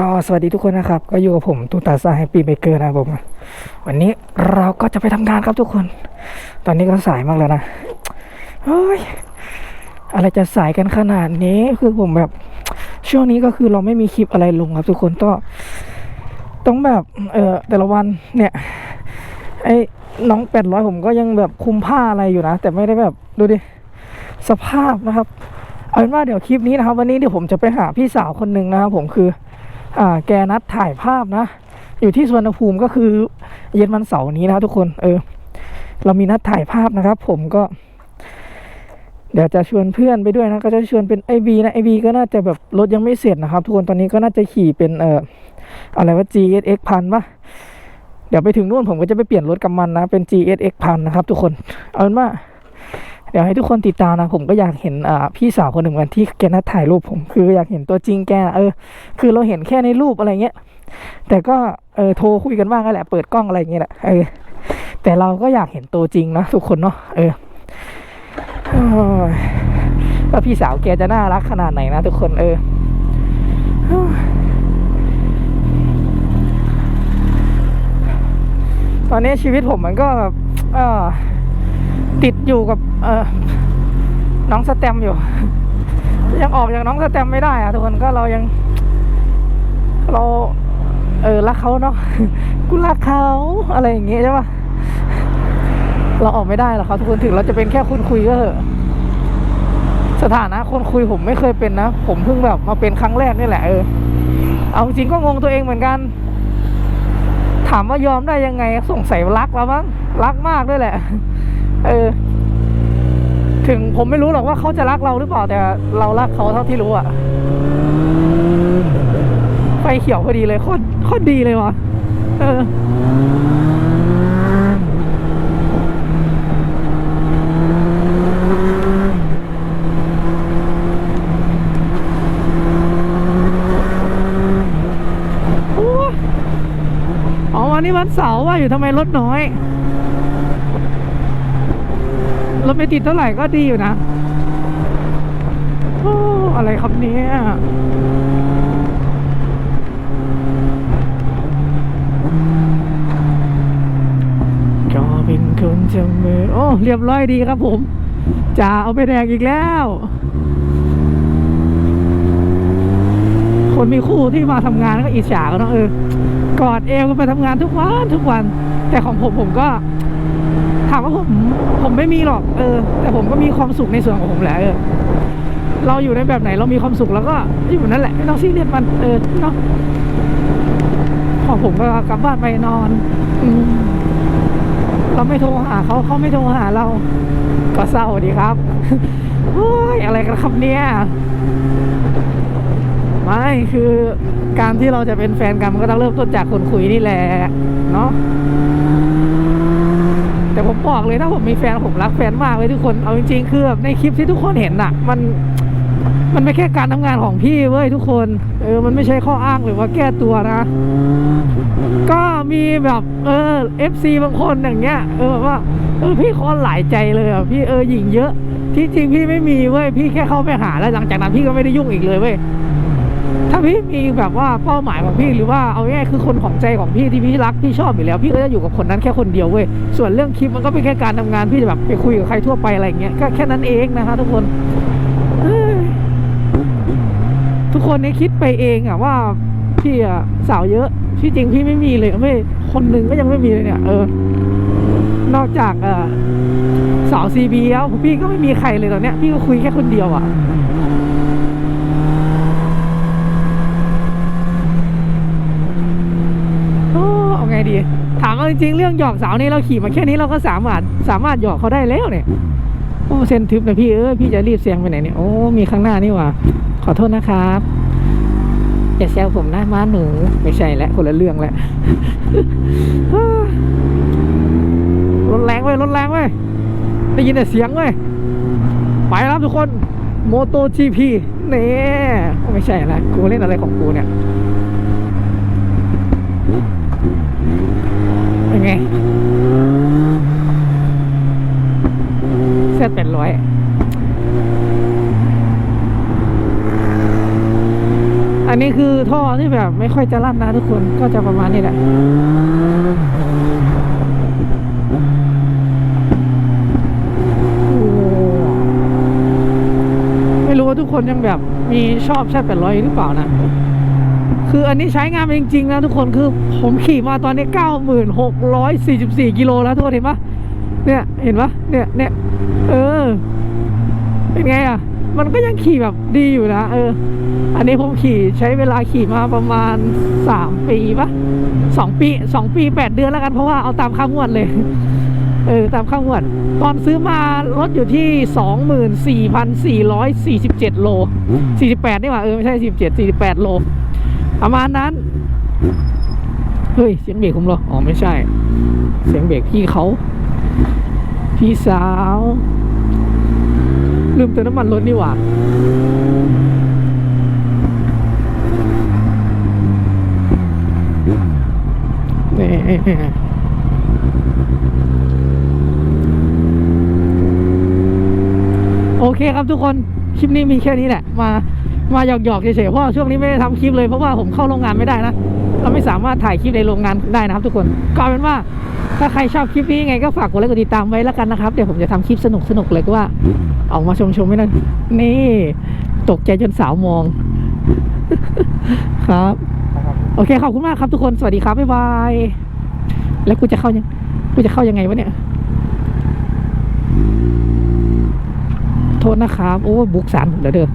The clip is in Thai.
ก็สวัสดีทุกคนนะครับ ก็อยู่กับผมตูตาซาแฮปปี้เบเกอร์นะครับผมวันนี้เราก็จะไปทำงานครับทุกคน ตอนนี้ก็สายมากแล้วนะเฮ้ยอะไรจะสายกันขนาดนี้คือผมแบบ ช่วงนี้ก็คือเราไม่มีคลิปอะไรลงครับ ทุกคนก็ต้องแบบเออแต่ละวันเนี่ยไอ้น้องเป็ดร้อยผมก็ยังแบบคุมผ้าอะไรอยู่นะ แต่ไม่ได้แบบดูดิสภาพนะครับ เอาเป็นว่าเดี๋ยวคลิปนี้นะครับ วันนี้เดี๋ยวผมจะไปหาพี่สาวคนหนึ่งนะครับผมคือ แกนัดถ่ายภาพนะ อยู่ที่สวนภูมิก็คือเย็นวันเสาร์นี้นะทุกคน เออ เรามีนัดถ่ายภาพนะครับ ผมก็ เดี๋ยวจะชวนเพื่อนไปด้วยนะ ก็จะชวนเป็นไอวีนะไอวีก็น่าจะแบบรถยังไม่เสร็จนะครับ ทุกคนตอนนี้ก็น่าจะขี่เป็นเอ่ออะไรว่า GSX พันปะเดี๋ยวไปถึงนู่นผมก็จะไปเปลี่ยนรถกับมันนะ เป็น GSX พันนะครับ ทุกคน เอาเป็นว่า เดี๋ยวให้ทุกคนติดตามนะผมก็อยากเห็นพี่สาวคนหนึ่งเหมือนที่แกนัดถ่ายรูปผมคืออยากเห็นตัวจริงแกนะเออ คือเราเห็นแค่ในรูปอะไรเงี้ย แต่ก็เออโทรคุยกันบ้างนั่นแหละ เปิดกล้องอะไรเงี้ยแหละเออแต่เราก็อยากเห็นตัวจริงนะทุกคนเนาะเออว่าพี่สาวแกจะน่ารักขนาดไหนนะทุกคนเออตอนนี้ชีวิตผมมันก็แบบเออ ติดอยู่กับ เออน้องสแตมอยู่ ยังออกจากน้องสแตมไม่ได้อะทุกคนก็เรายัง เรา เออรักเขาเนาะกูรักเขาอะไรอย่างเงี้ยใช่ปะเราออกไม่ได้หรอกครับทุกคนถึงเราจะเป็นแค่คนคุยก็เถอะสถานะคนคุยผมไม่เคยเป็นนะ ผมเพิ่งแบบมาเป็นครั้งแรกนี่แหละเออเอาจริงก็งงตัวเองเหมือนกัน ถามว่ายอมได้ยังไงสงสัยรักแล้วมั้งรักมากด้วยแหละ เออ ถึงผมไม่รู้หรอกว่าเขาจะรักเราหรือเปล่าแต่เรารักเขาเท่าที่รู้อะไฟเขียวพอดีเลยโคตรโคตรดีเลยวะเออโอ้ยอ๋อวันนี้วันเสาร์ว่าอยู่ทำไมรถน้อย รถไม่ติดเท่าไหร่ก็ดีอยู่นะโอ้อะไรครับเนี่ยก็เป็นคนจะมือโอ้ เรียบร้อยดีครับผมจ่าเอาไปแดกอีกแล้ว คนมีคู่ที่มาทำงานก็อิจฉากันเนอะเออ กอดเอวกันไปทำงานทุกวันทุกวัน แต่ของผมผมก็ามว่าผมผมไม่มีหรอกเออ แต่ผมก็มีความสุขในส่วนของผมแหละเออเราอยู่ในแบบไหนเรามีความสุขแล้วก็อยู่แบบนั้นแหละไม่ต้องซีเรียสมันเออเนาะขอผมก็กลับบ้านไปนอนอืเราไม่โทรหาเขาเขาไม่โทรหาเรา ก็เศร้าดีครับโอ้ยอะไรกันครับเนี่ยไม่คือการที่เราจะเป็นแฟนกันมันก็ต้องเริ่มต้นจากคนคุยนี่แหละเนาะ แต่ผมบอกเลยถ้าผมมีแฟนผมรักแฟนมากเลยทุกคนเอาจริงๆคือแบบในคลิปที่ทุกคนเห็นน่ะมันมันไม่แค่การทำงานของพี่เว้ยทุกคนเออมันไม่ใช่ข้ออ้างหรือว่าแก้ตัวนะ ก็มีแบบเออเอฟซีบางคนอย่างเงี้ยเออแบบว่าเออพี่คอนหลายใจเลยอะพี่เออหญิงเยอะ ที่จริงพี่ไม่มีเว้ยพี่แค่เข้าไปหาแล้วหลังจากนั้นพี่ก็ไม่ได้ยุ่งอีกเลยเว้ยาพี่มีแบบว่าเป้าหมายของพี่หรือว่าเอาง่ายคือคนของใจของพี่ที่พี่รักพี่ชอบอยู่แล้วพี่ก็จะอยู่กับคนนั้นแค่คนเดียวเว้ยส่วนเรื่องคลิปมันก็เป็นแค่การทำงานพี่จะแบบไปคุยกับใครทั่วไปอะไรอย่างเงี้ยก็แค่นั้นเองนะคะทุกคนทุกคนนี่คิดไปเองอะว่าพี่อะสาวเยอะที่จริงพี่ไม่มีเลยไม่คนหนึ่งก็ยังไม่มีเลยเนี่ยเออนอกจากเออสาวซีบีแล้วพี่ก็ไม่มีใครเลยตอนเนี้ยพี่ก็คุยแค่คนเดียวอะ โอ้เอาไงดี ถามว่า จริงๆเรื่องหยอกสาวนี่เราขี่มาแค่นี้เราก็สามารถสามารถหยอกเขาได้แล้วเนี่ยโอ้เส้นทึบนะพี่เอ้ยพี่จะรีบเสียงไปไหนเนี่ยโอ้มีข้างหน้านี่ว่าขอโทษนะครับอย่าแซวผมนะม้าหนูไม่ใช่แล้วคนละเรื่องแหล้วรถแรงเว้ยรถแรงเว้ยได้ยินแต่เสียงเว้ยไปแล้วครับทุกคนโมโต GP นี่ไม่ใช่ล้วกูเล่นอะไรของกูเนี่ย เป็นไงเสื้อเป็นร้อยอันนี้คือท่อที่แบบไม่ค่อยจะลั่นนะทุกคนก็จะประมาณนี้แหละไม่รู้ว่าทุกคนยังแบบมีชอบแช่แปดร้อยหรือเปล่านะ คืออันนี้ใช้งานจริงๆนะทุกคนคือผมขี่มาตอนนี้เก้าหมื่นหกร้อยสี่สิบสี่กิโลแล้วทุกคนเห็นปะเนี่ยเห็นปะเนี่ยเนี่ยเออ เป็นไงอะ มันก็ยังขี่แบบดีอยู่นะเออ อันนี้ผมขี่ใช้เวลาขี่มาประมาณสามปีปะสองปีสองปีแปดเดือนแล้วกันเพราะว่าเอาตามค่างวดเลยเออตามค่างวด ตอนซื้อมารถอยู่ที่สองหมื่นสี่พันสี่ร้อยสี่สิบเจ็ดโลสี่สิบแปดนี่หว่า เออ ไม่ใช่สี่สิบเจ็ดสี่สิบแปดโล ประมาณนั้น เฮ้ย เสียงเบรกผมเหรอ อ๋อ ไม่ใช่ เสียงเบรกพี่เขา พี่สาว ลืมเติมน้ำมันรถนี่หว่านี่โอเคครับทุกคน คลิปนี้มีแค่นี้แหละ มา มาหยอกๆเฉยๆเพราะว่าช่วงนี้ไม่ได้ทำคลิปเลยเพราะว่าผมเข้าโรงงานไม่ได้นะ เราไม่สามารถถ่ายคลิปในโรงงานได้นะครับทุกคนก็เป็นว่าถ้าใครชอบคลิปนี้ไงก็ฝากกดไลค์กดติดตามไว้แล้วกันนะครับ เดี๋ยวผมจะทำคลิปสนุกๆเลยก็ว่า ออกมาชมๆไม่นั่นนี่ ตกใจจนสาวมอง ครับ โอเคขอบคุณมากครับทุกคนสวัสดีครับบ๊ายบาย แล้วกูจะเข้ายังกูจะเข้ายังไงวะเนี่ย โทษนะครับ โอ้บุกสารผมเดี๋ยวเด้อ